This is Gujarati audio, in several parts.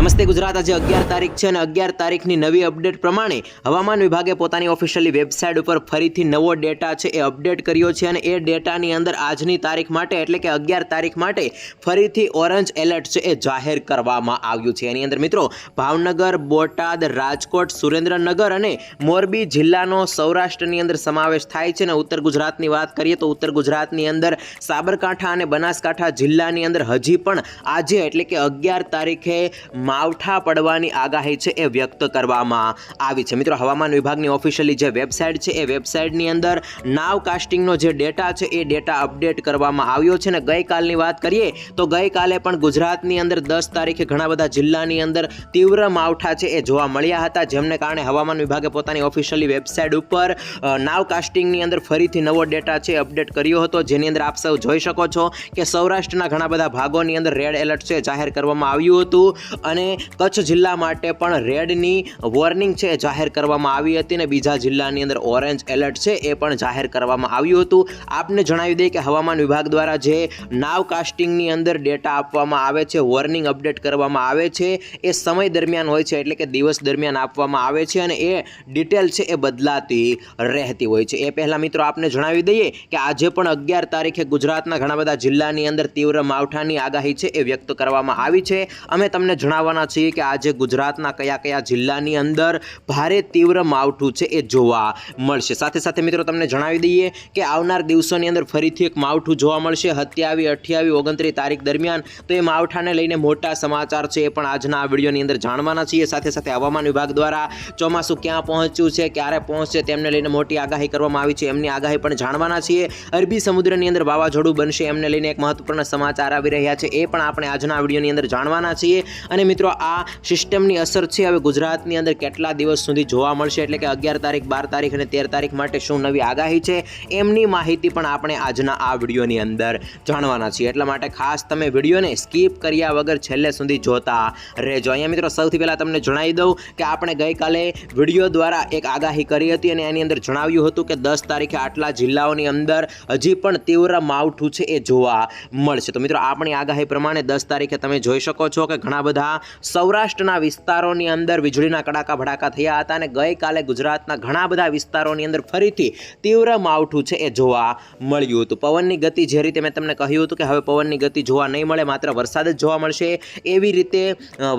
નમસ્તે ગુજરાત. આજે અગિયાર તારીખ છે અને અગિયાર તારીખની નવી અપડેટ પ્રમાણે હવામાન વિભાગે પોતાની ઓફિશિયલી વેબસાઇટ ઉપર ફરીથી નવો ડેટા છે એ અપડેટ કર્યો છે અને એ ડેટાની અંદર આજની તારીખ માટે એટલે કે અગિયાર તારીખ માટે ફરીથી ઓરેન્જ એલર્ટ છે એ જાહેર કરવામાં આવ્યું છે. એની અંદર મિત્રો ભાવનગર, બોટાદ, રાજકોટ, સુરેન્દ્રનગર અને મોરબી જિલ્લાનો સૌરાષ્ટ્રની અંદર સમાવેશ થાય છે અને ઉત્તર ગુજરાતની વાત કરીએ તો ઉત્તર ગુજરાતની અંદર સાબરકાંઠા અને બનાસકાંઠા જિલ્લાની અંદર હજી પણ આજે એટલે કે અગિયાર તારીખે માવઠા પડવાની આગાહી છે એ વ્યક્ત કરવામાં આવી છે. મિત્રો, હવામાન વિભાગની ઓફિશિયલી જે વેબસાઇટ છે, એ વેબસાઇટની અંદર નાવ કાસ્ટિંગનો જે ડેટા છે, એ ડેટા અપડેટ કરવામાં આવ્યો છે. ને ગઈકાલની વાત કરીએ તો ગઈકાલે પણ ગુજરાતની અંદર દસ તારીખે ઘણા બધા જિલ્લાની અંદર તીવ્ર માવઠા છે એ જોવા મળ્યા હતા, જેમને કારણે હવામાન વિભાગે પોતાની ઓફિશિયલી વેબસાઇટ ઉપર નાવ કાસ્ટિંગની અંદર ફરીથી નવો ડેટા છે અપડેટ કર્યો હતો. જેની અંદર આપ સૌ જોઈ શકો છો કે સૌરાષ્ટ્રના ઘણા બધા ભાગોની અંદર રેડ એલર્ટ છે જાહેર કરવામાં આવ્યું હતું. અને કચ્છ જિલ્લા માટે પણ રેડની વોર્નિંગ છે, જાહેર કરવામાં આવી હતી અને બીજા જિલ્લાની અંદર ઓરેન્જ એલર્ટ છે, એ પણ જાહેર કરવામાં આવ્યું હતું. આપને જણાવી દઈએ કે હવામાન વિભાગ દ્વારા જે નાવ કાસ્ટિંગની અંદર ડેટા આપવામાં આવે છે, વોર્નિંગ અપડેટ કરવામાં આવે છે, એ સમય દરમિયાન હોય છે, એટલે કે દિવસ દરમિયાન આપવામાં આવે છે અને એ ડિટેલ છે, એ બદલાતી રહેતી હોય છે. એ પહેલાં મિત્રો આપને જણાવી દઈએ કે આજે પણ અગિયાર તારીખે ગુજરાતના ઘણા બધા જિલ્લાની અંદર તીવ્ર માવઠાની આગાહી છે, એ વ્યક્ત કરવામાં આવી છે. અમે તમને જણાવવાના છીએ કે આજે ગુજરાતના કયા કયા જિલ્લાની અંદર ભારે તીવ્ર માવઠું છે એ જોવા મળશે. સાથે સાથે મિત્રો તમને જણાવી દઈએ કે આવનાર દિવસોની અંદર ફરીથી એક માવઠું જોવા મળશે. સત્યાવી અઠ્યાવી ઓગણત્રીસ તારીખ દરમિયાન તો એ માવઠાને લઈને મોટા સમાચાર છે એ પણ આજના આ વિડીયોની અંદર જાણવાના છીએ. સાથે સાથે હવામાન વિભાગ દ્વારા ચોમાસું ક્યાં પહોંચ્યું છે, ક્યારે પહોંચશે તેમને લઈને મોટી આગાહી કરવામાં આવી છે, એમની આગાહી પણ જાણવાના છીએ. અરબી સમુદ્રની અંદર વાવાઝોડું બનશે, એમને લઈને એક મહત્વપૂર્ણ સમાચાર આવી રહ્યા છે એ પણ આપણે આજના વિડીયોની અંદર જાણવાના છીએ. અને મિત્રો આ સિસ્ટમની અસર છે. હવે ગુજરાતની અંદર કેટલા દિવસ સુધી જોવા મળશે? એટલે કે અગિયાર તારીખ, બાર તારીખ અને તેર તારીખ માટે શું નવી આગાહી છે? એમની માહિતી પણ આપણે આજના આ વિડીયોની અંદર જાણવાના છીએ. એટલા માટે ખાસ તમે વિડીયોને સ્કીપ કર્યા વગર છેલ્લે સુધી જોતા રહેજો. અહીંયા મિત્રો, સૌથી પહેલાં તમને જણાવી દઉં કે આપણે ગઈકાલે વીડિયો દ્વારા એક આગાહી કરી હતી અને એની અંદર જણાવ્યું હતું કે દસ તારીખે આટલા જિલ્લાઓની અંદર હજી પણ તીવ્ર માવઠું છે એ જોવા મળશે. તો મિત્રો, આપણી આગાહી પ્રમાણે દસ તારીખે તમે જોઈ શકો છો કે ઘણા બધા સૌરાષ્ટ્રના વિસ્તારોની અંદર વીજળીના કડાકા ભડાકા થયા હતા અને ગઈકાલે ગુજરાતના ઘણા બધા વિસ્તારોની અંદર ફરીથી તીવ્ર માવઠું છે એ જોવા મળ્યું હતું. પવનની ગતિ જે રીતે મેં તમને કહ્યું હતું કે હવે પવનની ગતિ જોવા નહીં મળે, માત્ર વરસાદ જ જોવા મળશે. એવી રીતે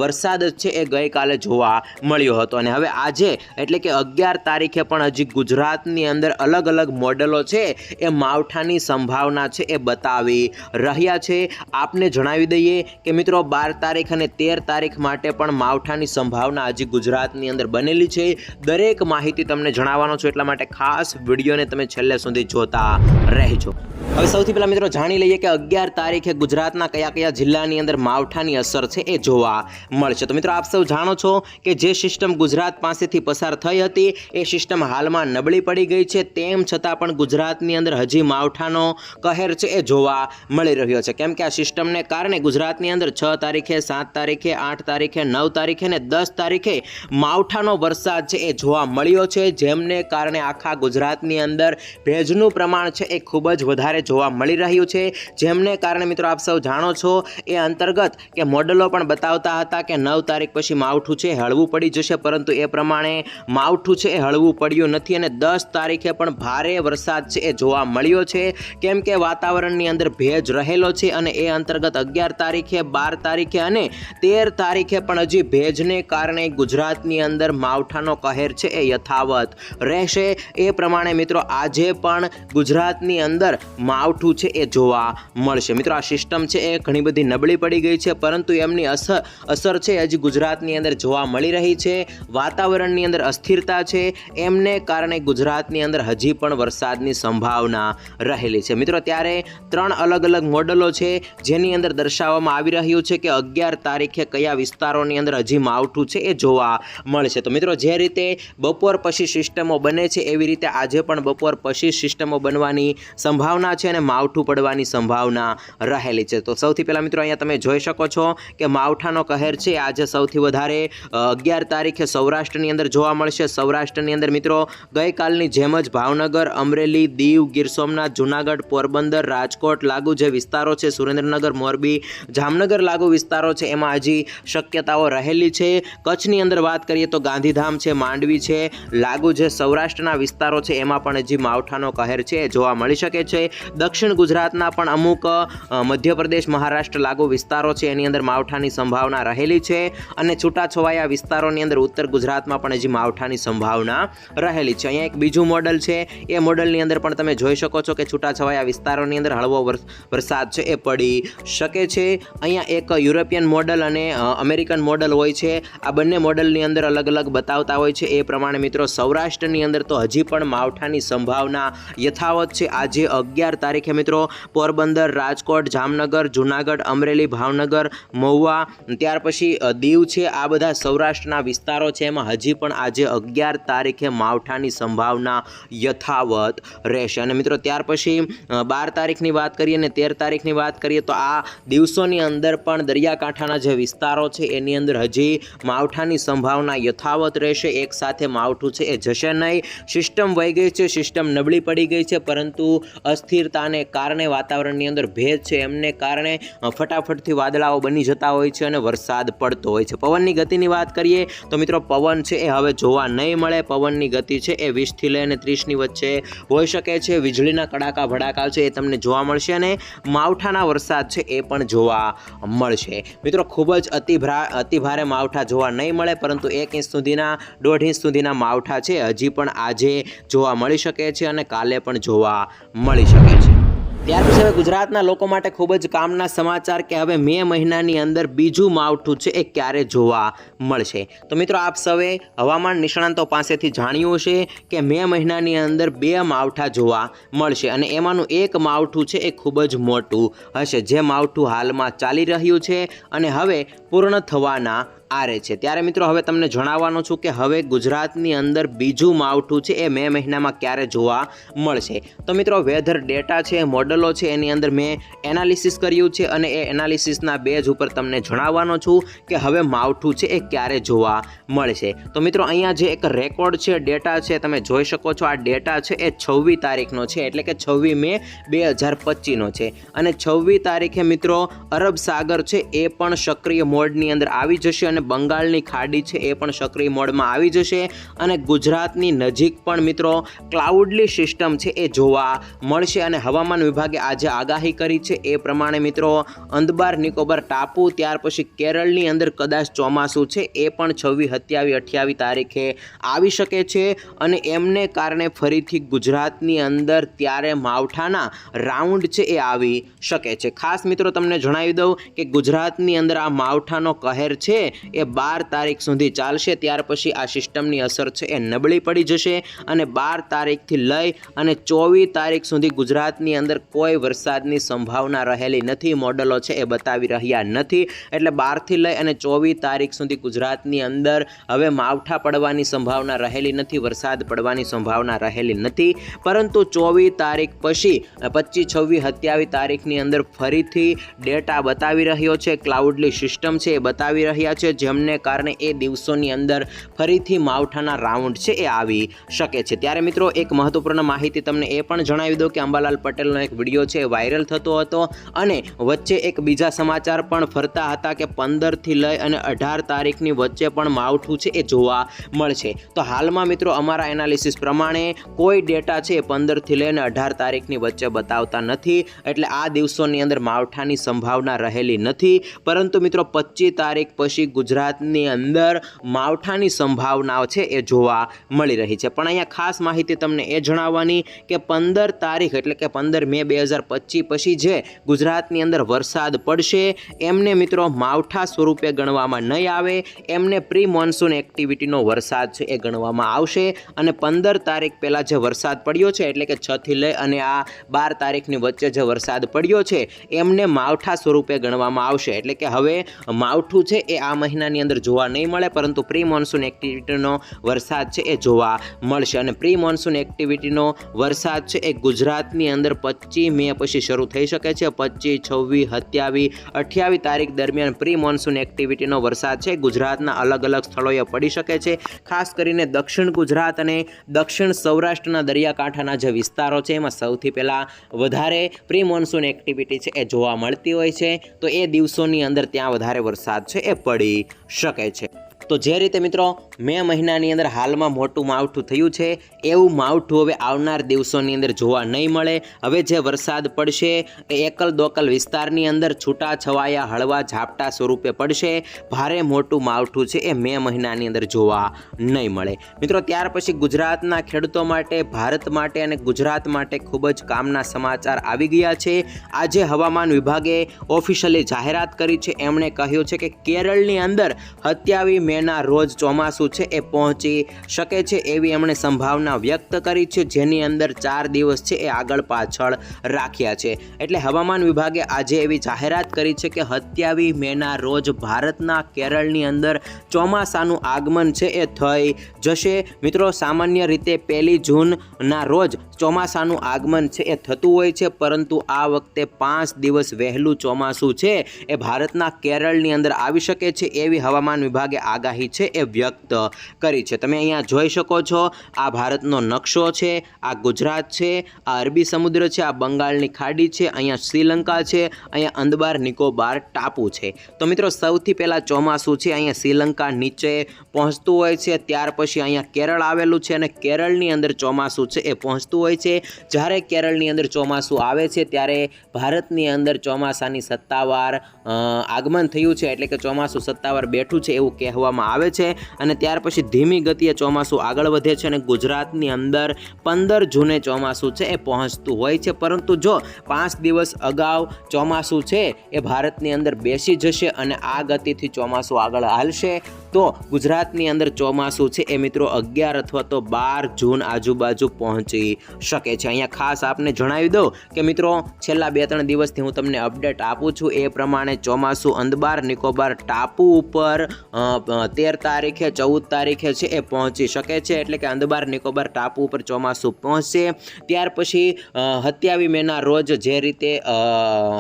વરસાદ જ છે એ ગઈકાલે જોવા મળ્યો હતો. અને હવે આજે એટલે કે અગિયાર તારીખે પણ હજી ગુજરાતની અંદર અલગ અલગ મોડેલો છે એ માવઠાની સંભાવના છે એ બતાવી રહ્યા છે. આપને જણાવી દઈએ કે મિત્રો બાર તારીખ અને તેર તારીખ માટે પણ માવઠાની સંભાવના હજી ગુજરાતની અંદર બનેલી છે. દરેક માહિતી તમને જણાવવાનો છું, એટલા માટે ખાસ વિડીયોને તમે છેલ્લે સુધી જોતા રહેજો. હવે સૌથી પહેલાં મિત્રો જાણી લઈએ કે અગિયાર તારીખે ગુજરાતના કયા કયા જિલ્લાની અંદર માવઠાની અસર છે એ જોવા મળશે. તો મિત્રો આપ સૌ જાણો છો કે જે સિસ્ટમ ગુજરાત પાસેથી પસાર થઈ હતી, એ સિસ્ટમ હાલમાં નબળી પડી ગઈ છે. તેમ છતાં પણ ગુજરાતની અંદર હજી માવઠાનો કહેર છે એ જોવા મળી રહ્યો છે. કેમ કે આ સિસ્ટમને કારણે ગુજરાતની અંદર છ તારીખે, સાત તારીખે, આઠ તારીખે, નવ તારીખે ને દસ તારીખે માવઠાનો વરસાદ છે એ જોવા મળ્યો છે, જેમને કારણે આખા ગુજરાતની અંદર ભેજનું પ્રમાણ છે એ ખૂબ જ વધારે જોવા મળી રહ્યું છે. જેમને કારણે મિત્રો આપ સૌ જાણો છો, એ અંતર્ગત કે મોડલો પણ બતાવતા હતા કે નવ તારીખ પછી માવઠું છે હળવું પડી જશે, પરંતુ એ પ્રમાણે માવઠું છે એ હળવું પડ્યું નથી અને દસ તારીખે પણ ભારે વરસાદ છે એ જોવા મળ્યો છે. કેમ કે વાતાવરણની અંદર ભેજ રહેલો છે અને એ અંતર્ગત અગિયાર તારીખે, બાર તારીખે અને તેર તારીખે પણ હજી ભેજને કારણે ગુજરાતની અંદર માવઠાનો કહેર છે એ યથાવત રહેશે. એ પ્રમાણે મિત્રો આજે પણ ગુજરાતની અંદર માવઠું છે એ જોવા મળશે. મિત્રો આ સિસ્ટમ છે એ ઘણી બધી નબળી પડી ગઈ છે, પરંતુ એમની અસર અસર છે હજી ગુજરાતની અંદર જોવા મળી રહી છે. વાતાવરણની અંદર અસ્થિરતા છે, એમને કારણે ગુજરાતની અંદર હજી પણ વરસાદની સંભાવના રહેલી છે. મિત્રો ત્યારે ત્રણ અલગ અલગ મોડલો છે, જેની અંદર દર્શાવવામાં આવી રહ્યું છે કે અગિયાર તારીખે કયા વિસ્તારોની અંદર હજી માવઠું છે એ જોવા મળશે. તો મિત્રો, જે રીતે બપોર પછી સિસ્ટમો બને છે, એવી રીતે આજે પણ બપોર પછી સિસ્ટમો બનવાની સંભાવના છે અને માવઠું પડવાની સંભાવના રહેલી છે. તો સૌથી પહેલાં મિત્રો, અહીંયા તમે જોઈ શકો છો કે માવઠાનો કહેર છે, આજે સૌથી વધારે અગિયાર તારીખે સૌરાષ્ટ્રની અંદર જોવા મળશે. સૌરાષ્ટ્રની અંદર મિત્રો, ગઈકાલની જેમ જ ભાવનગર, અમરેલી, દીવ, ગીર સોમનાથ, જુનાગઢ, પોરબંદર, રાજકોટ લાગુ જે વિસ્તારો છે, સુરેન્દ્રનગર, મોરબી, જામનગર લાગુ વિસ્તારો છે, એમાં હજી શક્યતાઓ રહેલી છે. કચ્છની અંદર વાત કરીએ તો ગાંધીધામ છે, માંડવી છે, લાગુ જે સૌરાષ્ટ્રના વિસ્તારો છે, એમાં પણ હજી માવઠાનો કહેર છે, જોવા મળી શકે છે. દક્ષિણ ગુજરાતના પણ અમુક મધ્યપ્રદેશ, મહારાષ્ટ્ર લાગુ વિસ્તારો છે, એની અંદર માવઠાની સંભાવના રહેલી છે અને છૂટાછવાયા વિસ્તારોની અંદર ઉત્તર ગુજરાતમાં પણ હજી માવઠાની સંભાવના રહેલી છે. અહીંયા એક બીજું મોડલ છે, એ મોડલની અંદર પણ તમે જોઈ શકો છો કે છૂટાછવાયા વિસ્તારોની અંદર હળવો વર- વરસાદ છે, એ પડી શકે છે. અહીંયા એક યુરોપિયન મોડલ અને અમેરિકન મોડલ હોય છે. આ બંને મોડલની અંદર અલગ અલગ બતાવતા હોય છે. એ પ્રમાણે મિત્રો સૌરાષ્ટ્રની અંદર તો હજી પણ માવઠાની સંભાવના યથાવત છે. આજે અગિયાર તારીખે મિત્રો પોરબંદર, રાજકોટ, જામનગર, જુનાગઢ, અમરેલી, ભાવનગર, મહુવા, ત્યાર પછી દીવ છે. આ બધા સૌરાષ્ટ્રના વિસ્તારો છે. એમાં હજી પણ આજે અગિયાર તારીખે માવઠાની સંભાવના યથાવત રહેશે. અને મિત્રો ત્યાર પછી બાર તારીખની વાત કરીએ અને તેર તારીખની વાત કરીએ તો આ દિવસોની અંદર પણ દરિયાકાંઠાના જે વિસ્તારો છે, એની અંદર હજી માવઠાની સંભાવના યથાવત રહેશે. એક સાથે માવઠું છે, એ જશે નહીં. સિસ્ટમ વહી ગઈ છે, સિસ્ટમ નબળી પડી ગઈ છે, પરંતુ અસ્થિરતાને કારણે વાતાવરણની અંદર ભેજ છે. એમને કારણે ફટાફટથી વાદળાઓ બની જતા હોય છે અને વરસાદ પડતો હોય છે. પવનની ગતિની વાત કરીએ તો મિત્રો પવન છે, એ હવે જોવા નહીં મળે. પવનની ગતિ છે, એ વીસથી લઈને ત્રીસની વચ્ચે હોઈ શકે છે. વીજળીના કડાકા ભડાકા છે, એ તમને જોવા મળશે અને માવઠાના વરસાદ છે, એ પણ જોવા મળશે. મિત્રો ખૂબ જ અતિભરા અતિભારે માવઠા જોવા નહીં મળે, પરંતુ એક ઇંચ સુધીના, દોઢ ઇંચ સુધીના માવઠા છે. હજી પણ આજે જોવા મળી શકે છે અને કાલે પણ જોવા મળી શકે છે. ત્યાર હવે ગુજરાતના લોકો માટે ખૂબ જ કામના સમાચાર કે હવે મે મહિનાની અંદર બીજું માવઠું છે એ ક્યારે જોવા મળશે? તો મિત્રો આપ સૌએ હવામાન નિષ્ણાંતો પાસેથી જાણ્યું છે કે મે મહિનાની અંદર બે માવઠા જોવા મળશે અને એમાંનું એક માવઠું છે એ ખૂબ જ મોટું હશે. જે માવઠું હાલમાં ચાલી રહ્યું છે અને હવે પૂર્ણ થવાના આરે છે. ત્યારે મિત્રો હવે તમને જણાવવાનું છું કે હવે ગુજરાતની અંદર બીજું માવઠું છે એ મે મહિનામાં ક્યારે જોવા મળશે. તો મિત્રો વેધર ડેટા છે મોડલો છે, એની અંદર મેં એનાલિસિસ કર્યું છે અને એ એનાલિસિસના બેઝ ઉપર તમને જણાવવાનો છું કે હવે માવઠું છે એ ક્યારે જોવા મળશે. તો મિત્રો અહીંયા જે એક રેકોર્ડ છે ડેટા છે, તમે જોઈ શકો છો આ ડેટા છે એ છવ્વીસ તારીખનો છે, એટલે કે છવ્વીસ મે બે હજાર પચીસનો છે. અને છવ્વીસ તારીખે મિત્રો અરબ સાગર છે એ પણ સક્રિય મોડની અંદર આવી જશે અને બંગાળની ખાડી છે એ પણ સક્રિય મોડમાં આવી જશે અને ગુજરાતની નજીક પણ મિત્રો ક્લાઉડલી સિસ્ટમ છે એ જોવા મળશે અને હવામાન વિભાગે આજે આગાહી કરી છે એ પ્રમાણે મિત્રો અંદબાર નિકોબાર ટાપુ, ત્યાર પછી કેરળની અંદર કદાચ ચોમાસું છે એ પણ છવ્વીસ સત્યાવીસ અઠ્યાવીસ તારીખે આવી શકે છે અને એમને કારણે ફરીથી ગુજરાતની અંદર ત્યારે માવઠાના રાઉન્ડ છે એ આવી શકે છે. ખાસ મિત્રો તમને જણાવી દઉં કે ગુજરાતની અંદર આ માવઠાનો કહેર છે એ બાર તારીખ સુધી ચાલશે. ત્યાર પછી આ સિસ્ટમની અસર છે એ નબળી પડી જશે અને બાર તારીખથી લઈ અને ચોવીસ તારીખ સુધી ગુજરાતની અંદર કોઈ વરસાદની સંભાવના રહેલી નથી. મોડલો છે એ બતાવી રહ્યા નથી. એટલે બારથી લઈ અને ચોવીસ તારીખ સુધી ગુજરાતની અંદર હવે માવઠા પડવાની સંભાવના રહેલી નથી, વરસાદ પડવાની સંભાવના રહેલી નથી. પરંતુ ચોવીસ તારીખ પછી, પચીસ, છવ્વીસ, સત્યાવીસ તારીખની અંદર ફરીથી ડેટા બતાવી રહ્યો છે. ક્લાઉડલી સિસ્ટમ છે એ બતાવી રહ્યા છે. જેમને કારણે એ દિવસોની અંદર ફરીથી માવઠાના રાઉન્ડ છે એ આવી શકે છે. ત્યારે મિત્રો એક મહત્વપૂર્ણ માહિતી તમને એ પણ જણાવી દો કે અંબાલાલ પટેલનો એક વીડિયો છે વાયરલ થતો હતો અને વચ્ચે એક બીજા સમાચાર પણ ફરતા હતા કે પંદરથી લઈ અને અઢાર તારીખની વચ્ચે પણ માવઠું છે એ જોવા મળશે. તો હાલમાં મિત્રો અમારા એનાલિસિસ પ્રમાણે કોઈ ડેટા છે એ પંદરથી લઈને અઢાર તારીખની વચ્ચે બતાવતા નથી. એટલે આ દિવસોની અંદર માવઠાની સંભાવના રહેલી નથી. પરંતુ મિત્રો પચીસ તારીખ પછી ગુજરાતની અંદર માવઠાની સંભાવનાઓ છે એ જોવા મળી રહી છે. પણ અહીંયા ખાસ માહિતી તમને એ જણાવવાની કે પંદર તારીખ એટલે કે પંદર મે બે હજાર પચીસ પછી જે ગુજરાતની અંદર વરસાદ પડશે, એમને મિત્રો માવઠા સ્વરૂપે ગણવામાં નહીં આવે, એમને પ્રી મોન્સૂન એક્ટિવિટીનો વરસાદ છે એ ગણવામાં આવશે અને પંદર તારીખ પહેલાં જે વરસાદ પડ્યો છે એટલે કે છથી લઈ અને આ બાર તારીખની વચ્ચે જે વરસાદ પડ્યો છે, એમને માવઠા સ્વરૂપે ગણવામાં આવશે. એટલે કે હવે માવઠું છે એ આ મહિનાની અંદર જોવા નહીં મળે, પરંતુ પ્રી મોન્સૂન એક્ટિવિટીનો વરસાદ છે એ જોવા મળશે. અને પ્રી મોન્સૂન એક્ટિવિટીનો વરસાદ છે એ ગુજરાતની અંદર પચીસ મે પછી શરૂ થઈ શકે છે. પચીસ છવ્વીસ સત્યાવીસ અઠ્યાવીસ તારીખ દરમિયાન પ્રી મોન્સૂન એક્ટિવિટીનો વરસાદ છે. ગુજરાતના અલગ અલગ સ્થળોએ પડી શકે છે. ખાસ કરીને દક્ષિણ ગુજરાત અને દક્ષિણ સૌરાષ્ટ્રના દરિયાકાંઠાના જે વિસ્તારો છે, એમાં સૌથી પહેલાં વધારે પ્રી મોન્સૂન એક્ટિવિટી છે એ જોવા મળતી હોય છે. તો એ દિવસોની અંદર ત્યાં વધારે વરસાદ છે એ પડી શકે છે. તો જે રીતે મિત્રો, મે મહિનાની અંદર હાલમાં મોટું માવઠું થયું છે, એવું માવઠું હવે આવનાર દિવસોની અંદર જોવા નહીં મળે. હવે જે વરસાદ પડશે, એ એકલ દોકલ વિસ્તારની અંદર છૂટા છવાયા હળવા ઝાપટા સ્વરૂપે પડશે. ભારે મોટું માવઠું છે એ મે મહિનાની અંદર જોવા નહીં મળે. મિત્રો, ત્યાર પછી ગુજરાતના ખેડૂતો માટે, ભારત માટે અને ગુજરાત માટે ખૂબ જ કામના સમાચાર આવી ગયા છે. આજે હવામાન વિભાગે ઓફિશિયલી જાહેરાત કરી છે. એમણે કહ્યું છે કે કેરળની અંદર સત્યાવીસ મેના રોજ ચોમાસું છે એ પહોંચી શકે છે એવી એમણે સંભાવના વ્યક્ત કરી છે. જેની અંદર ચાર દિવસ છે એ આગળ પાછળ રાખ્યા છે. એટલે હવામાન વિભાગે આજે એવી જાહેરાત કરી છે કે સત્યાવીસ મેના રોજ ભારતના કેરળની અંદર ચોમાસાનું આગમન છે એ થઈ જશે. મિત્રો, સામાન્ય રીતે પહેલી જૂનના રોજ ચોમાસાનું આગમન છે એ થતું હોય છે, પરંતુ આ વખતે પાંચ દિવસ વહેલું ચોમાસું છે એ ભારતના કેરળની અંદર આવી શકે છે એવી હવામાન વિભાગે આગાહી છે એ વ્યક્ત કરી છે. તમે અહીંયા જોઈ શકો છો, આ ભારતનો નકશો છે, આ ગુજરાત છે, આ અરબી સમુદ્ર છે, આ બંગાળની ખાડી છે, અહીંયા શ્રીલંકા છે, અહીંયા અંદબાર નિકોબાર ટાપુ છે. તો મિત્રો, સૌથી પહેલાં ચોમાસું છે, અહીંયા શ્રીલંકા નીચે પહોંચતું હોય છે, ત્યાર પછી અહીંયા કેરળ આવેલું છે અને કેરળની અંદર ચોમાસું છે એ પહોંચતું હોય છે. જ્યારે કેરળની અંદર ચોમાસું આવે છે, ત્યારે ભારતની અંદર ચોમાસાની સત્તાવાર આગમન થયું છે, એટલે કે ચોમાસું સત્તાવાર બેઠું છે એવું કહેવામાં આવે છે અને ત્યાર પછી ધીમી ગતિએ ચોમાસું આગળ વધે છે અને ગુજરાતની અંદર પંદર જૂને ચોમાસું છે એ પહોંચતું હોય છે. પરંતુ જો પાંચ દિવસ અગાઉ ચોમાસું છે એ ભારતની અંદર બેસી જશે અને આ ગતિથી ચોમાસું આગળ હાલશે તો ગુજરાતની અંદર ચોમાસું છે એ મિત્રો અગિયાર અથવા તો બાર જૂન આજુબાજુ પહોંચી શકે છે. અહીંયા ખાસ આપને જણાવી દઉં કે મિત્રો છેલ્લા બે ત્રણ દિવસથી હું તમને અપડેટ આપું છું. એ પ્રમાણે ચોમાસું અંદબાર, નિકોબાર, ટાપુ ઉપર તેર તારીખે, ચૌદ તારીખે છે એ પહોંચી શકે છે. એટલે કે અંદબાર, નિકોબાર, ટાપુ ઉપર ચોમાસું પહોંચશે. ત્યાર પછી હત્યાવી મેના રોજ જે રીતે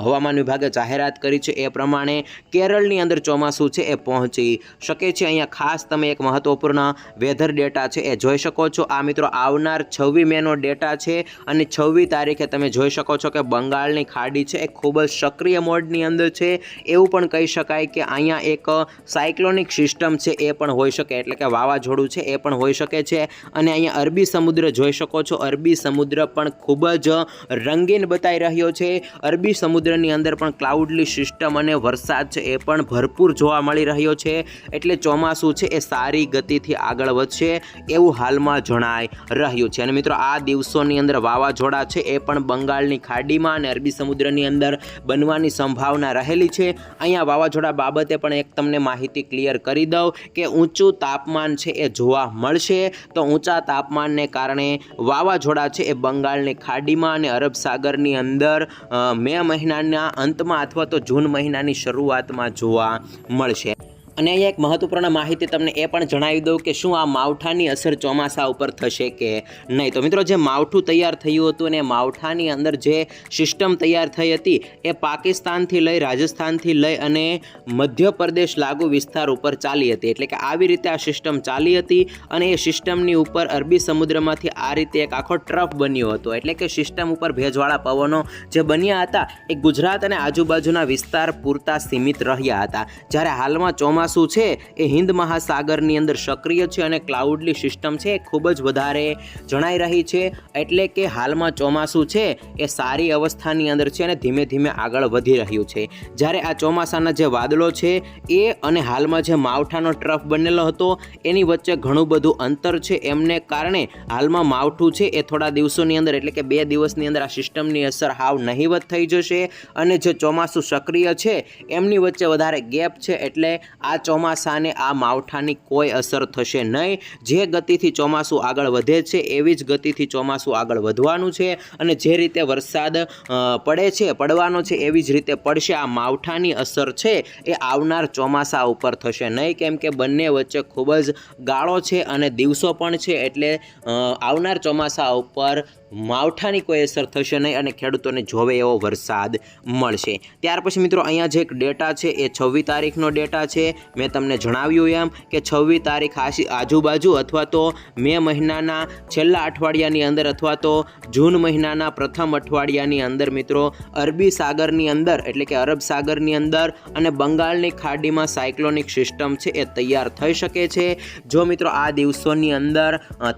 હવામાન વિભાગે જાહેરાત કરી છે એ પ્રમાણે કેરળની અંદર ચોમાસું છે એ પહોંચી શકે છે. અહીંયા ખાસ તમે એક મહત્વપૂર્ણ વેધર ડેટા છે એ જોઈ શકો છો. આ મિત્રો આવનાર છવ્વી મેનો ડેટા છે અને છવ્વી તારીખે તમે જોઈ શકો છો કે બંગાળની ખાડી છે એ ખૂબ જ સક્રિય મોડની અંદર છે. એવું પણ કહી શકાય કે અહીંયા એક સાયક્લોનિક સિસ્ટમ છે એ પણ હોઈ શકે, એટલે કે વાવાઝોડું છે એ પણ હોઈ શકે છે. અને અહીંયા અરબી સમુદ્ર જોઈ શકો છો. અરબી સમુદ્ર પણ ખૂબ જ રંગીન બતાઈ રહ્યો છે. અરબી સમુદ્રની અંદર પણ ક્લાઉડલી સિસ્ટમ અને વરસાદ છે એ પણ ભરપૂર જોવા મળી રહ્યો છે. એટલે ચોમાસું છે એ સારી ગતિથી આગળ વધશે એવું હાલમાં જણાય રહ્યું છે. અને મિત્રો, આ દિવસોની અંદર વાવાઝોડા છે એ પણ બંગાળની ખાડીમાં અને અરબી સમુદ્રની અંદર બનવાની સંભાવના રહેલી છે. અહીંયા વાવાઝોડા બાબતે પણ એક તમને માહિતી ક્લિયર કરી દઉં કે ઊંચું તાપમાન છે એ જોવા મળશે. તો ઊંચા તાપમાનને કારણે વાવાઝોડા છે એ બંગાળની ખાડીમાં અને અરબ સાગરની અંદર મે મહિનાના અંતમાં અથવા તો જૂન મહિનાની શરૂઆતમાં જોવા મળશે. અને અહીંયા એક મહત્વપૂર્ણ માહિતી તમને એ પણ જણાવી દઉં કે શું આ માવઠાની અસર ચોમાસા ઉપર થશે કે નહીં. તો મિત્રો, જે માવઠું તૈયાર થયું હતું અને માવઠાની અંદર જે સિસ્ટમ તૈયાર થઈ હતી, એ પાકિસ્તાનથી લઈ, રાજસ્થાનથી લઈ અને મધ્યપ્રદેશ લાગુ વિસ્તાર ઉપર ચાલી હતી. એટલે કે આવી રીતે આ સિસ્ટમ ચાલી હતી અને એ સિસ્ટમની ઉપર અરબી સમુદ્રમાંથી આ રીતે એક આખો ટ્રફ બન્યો હતો. એટલે કે સિસ્ટમ ઉપર ભેજવાળા પવનો જે બન્યા હતા, એ ગુજરાત અને આજુબાજુના વિસ્તાર પૂરતા સીમિત રહ્યા હતા. જ્યારે હાલમાં ચોમાસું છે, એ હિન્દ મહાસાગરની અંદર સક્રિય છે અને ક્લાઉડલી સિસ્ટમ છે, એ ખૂબ જ વધારે જણાઈ રહી છે. એટલે કે હાલમાં ચોમાસું છે, એ સારી અવસ્થાની અંદર છે અને ધીમે ધીમે આગળ વધી રહ્યું છે. જ્યારે આ ચોમાસાના જે વાદળો છે, એ અને હાલમાં જે માવઠાનો ટ્રફ બનેલો હતો, એની વચ્ચે ઘણું બધું અંતર છે. એમને કારણે હાલમાં માવઠું છે, એ થોડા દિવસોની અંદર, એટલે કે બે દિવસની અંદર આ સિસ્ટમની અસર હાવ નહીવત થઈ જશે. અને જે ચોમાસું સક્રિય છે, એમની વચ્ચે વધારે ગેપ છે, એટલે આ આ ચોમાસાને આ માવઠાની કોઈ અસર થશે નહીં. જે ગતિથી ચોમાસું આગળ વધે છે, એવી જ ગતિથી ચોમાસું આગળ વધવાનું છે અને જે રીતે વરસાદ પડે છે, પડવાનો છે, એવી જ રીતે પડશે. આ માવઠાની અસર છે, એ આવનાર ચોમાસા ઉપર થશે નહીં. કેમ કે બંને વચ્ચે ખૂબ જ ગાળો છે અને દિવસો પણ છે એટલે આવનાર ચોમાસા ઉપર માવઠાની કોઈ અસર થશે નહીં અને ખેડૂતોને જોવે એવો વરસાદ મળશે. ત્યાર પછી મિત્રો, અહીંયા જે એક ડેટા છે, એ છવ્વીસ તારીખનો ડેટા છે. મેં તમને જણાવ્યું એમ કે છવ્વીસ તારીખ આશી આજુબાજુ અથવા તો મે મહિનાના છેલ્લા અઠવાડિયાની અંદર અથવા તો જૂન મહિનાના પ્રથમ અઠવાડિયાની અંદર મિત્રો, અરબી સાગરની અંદર, એટલે કે અરબ સાગરની અંદર અને બંગાળની ખાડીમાં સાયક્લોનિક સિસ્ટમ છે, એ તૈયાર થઈ શકે છે. જો મિત્રો, આ દિવસોની અંદર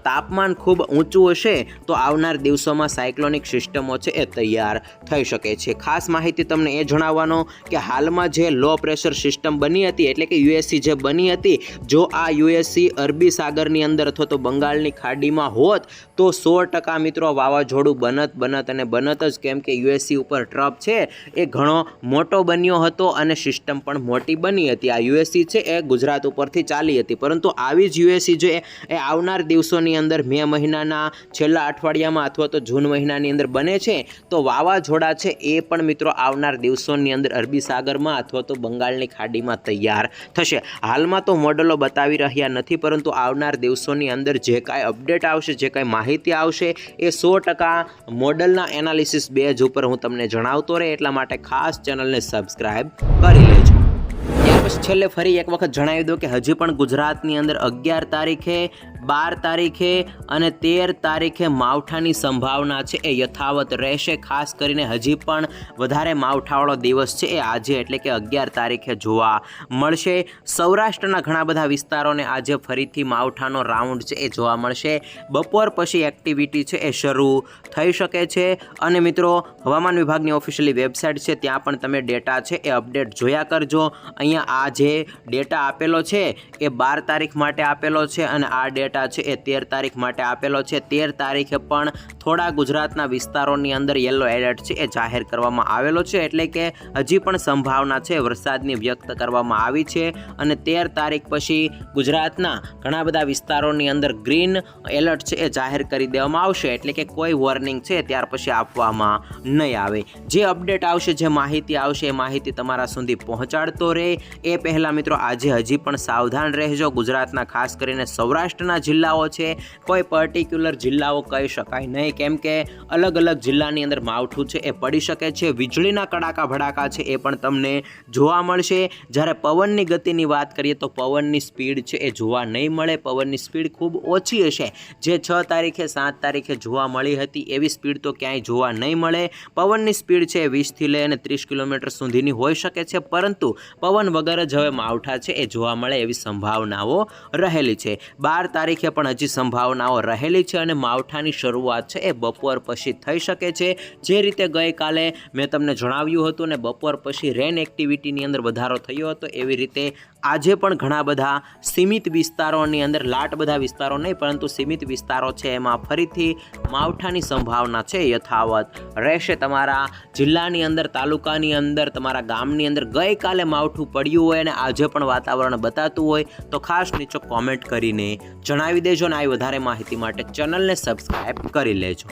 તાપમાન ખૂબ ઊંચું હશે, તો આવનાર દિવસોમાં સાયક્લોનિક સિસ્ટમો છે એ તૈયાર થઈ શકે છે. ખાસ માહિતી તમને એ જણાવવાનો કે હાલમાં જે લો પ્રેશર સિસ્ટમ બની હતી, એટલે કે યુએસસી જે બની હતી, જો આ યુએસસી અરબી સાગરની અંદર અથવા તો બંગાળની ખાડીમાં હોત, તો સો ટકા મિત્રો વાવાઝોડું બનત બનત અને બનત જ કેમ કે યુએસસી ઉપર ટ્રપ છે, એ ઘણો મોટો બન્યો હતો અને સિસ્ટમ પણ મોટી બની હતી. આ યુએસસી છે એ ગુજરાત ઉપરથી ચાલી હતી, પરંતુ આવી જ યુએસસી જે એ આવનાર દિવસોની અંદર મે મહિનાના છેલ્લા અઠવાડિયામાં અથવા તો જૂન મહિનાની અંદર બને છે, તો વાવાઝોડા છે એ પણ મિત્રો આવનાર દિવસોની અંદર અરબી સાગરમાં અથવા તો બંગાળની ખાડીમાં તૈયાર થશે. હાલમાં તો મોડલો બતાવી રહ્યા નથી, પરંતુ આવનાર દિવસોની અંદર જે કાંઈ અપડેટ આવશે, જે કાંઈ માહિતી આવશે, એ સો ટકા મોડલના એનાલિસિસ બેઝ ઉપર હું તમને જણાવતો રહે, એટલા માટે ખાસ ચેનલને સબસ્ક્રાઈબ કરી લેજો. છેલ્લે ફરી એક વખત જણાવી દો કે હજી પણ ગુજરાતની અંદર અગિયાર તારીખે બાર તારીખે અને તેર તારીખે માવઠાની સંભાવના છે. એ યથાવત રહેશે. ખાસ કરીને હજી પણ વધારે માવઠાવાળો દિવસ છે. એ આજે એટલે કે અગિયાર તારીખે જોવા મળશે. સૌરાષ્ટ્રના ઘણા બધા વિસ્તારોને આજે ફરીથી માવઠાનો રાઉન્ડ છે. એ જોવા મળશે. બપોર પછી એક્ટિવિટી છે. એ શરૂ થઈ શકે છે. અને મિત્રો, હવામાન વિભાગની ઓફિશિયલી વેબસાઇટ છે. ત્યાં પણ તમે ડેટા છે. એ અપડેટ જોયા કરજો. અહીંયા આ જે ડેટા આપેલો છે, એ બાર તારીખ માટે આપેલો છે અને આ ડેટા છે એ તેર તારીખ માટે આપેલો છે. તેર તારીખે પણ થોડા ગુજરાતના વિસ્તારોની અંદર યલો એલર્ટ છે એ જાહેર કરવામાં આવેલો છે. એટલે કે હજી પણ સંભાવના છે વરસાદની વ્યક્ત કરવામાં આવી છે અને તેર તારીખ પછી ગુજરાતના ઘણા બધા વિસ્તારોની અંદર ગ્રીન એલર્ટ છે એ જાહેર કરી દેવામાં આવશે. એટલે કે કોઈ વોર્નિંગ છે ત્યાર પછી આપવામાં નહીં આવે. જે અપડેટ આવશે, જે માહિતી આવશે એ માહિતી તમારા સુધી પહોંચાડતો રહે. એ પહેલાં મિત્રો આજે હજી પણ સાવધાન રહેજો. ગુજરાતના ખાસ કરીને સૌરાષ્ટ્રના જિલ્લાઓ છે. કોઈ પર્ટિક્યુલર જિલ્લાઓ કહી શકાય નહીં. કેમ કે અલગ અલગ જિલ્લાની અંદર માવઠું છે, એ પડી શકે છે. વીજળીના કડાકા ભડાકા છે, એ પણ તમને જોવા મળશે. જ્યારે પવનની ગતિની વાત કરીએ તો પવનની સ્પીડ છે, એ જોવા નહીં મળે. પવનની સ્પીડ ખૂબ ઓછી હશે. જે છ તારીખે, સાત તારીખે જોવા મળી હતી, એવી સ્પીડ તો ક્યાંય જોવા નહીં મળે. પવનની સ્પીડ છે, વીસથી લઈ અને ત્રીસ કિલોમીટર સુધીની હોઈ શકે છે, પરંતુ પવન વગર જ હવે માવઠા છે, એ જોવા મળે એવી સંભાવનાઓ રહેલી છે. બાર તારીખે પણ હજી સંભાવનાઓ રહેલી છે અને માવઠાની શરૂઆત છે એ બપોર પછી થઈ શકે છે. જે રીતે ગઈકાલે મેં તમને જણાવ્યું હતું ને બપોર પછી રેન એક્ટિવિટીની અંદર વધારો થયો હતો એવી રીતે આજે પણ ઘણા બધા સીમિત વિસ્તારોની અંદર લાટ બધા વિસ્તારો નહીં, પરંતુ સીમિત વિસ્તારો છે. એમાં ફરીથી માવઠાની સંભાવના છે યથાવત. રહેશે તમારા જિલ્લાની અંદર, તાલુકાની અંદર, તમારા ગામની અંદર. ગઈકાલે માવઠું પડ્યું હોય અને આજે પણ વાતાવરણ બતાતું હોય, તો ખાસ નીચે કોમેન્ટ કરીને જણાવી દેજો ને આવી વધારે માહિતી માટે ચેનલને સબસ્ક્રાઈબ કરી લેજો.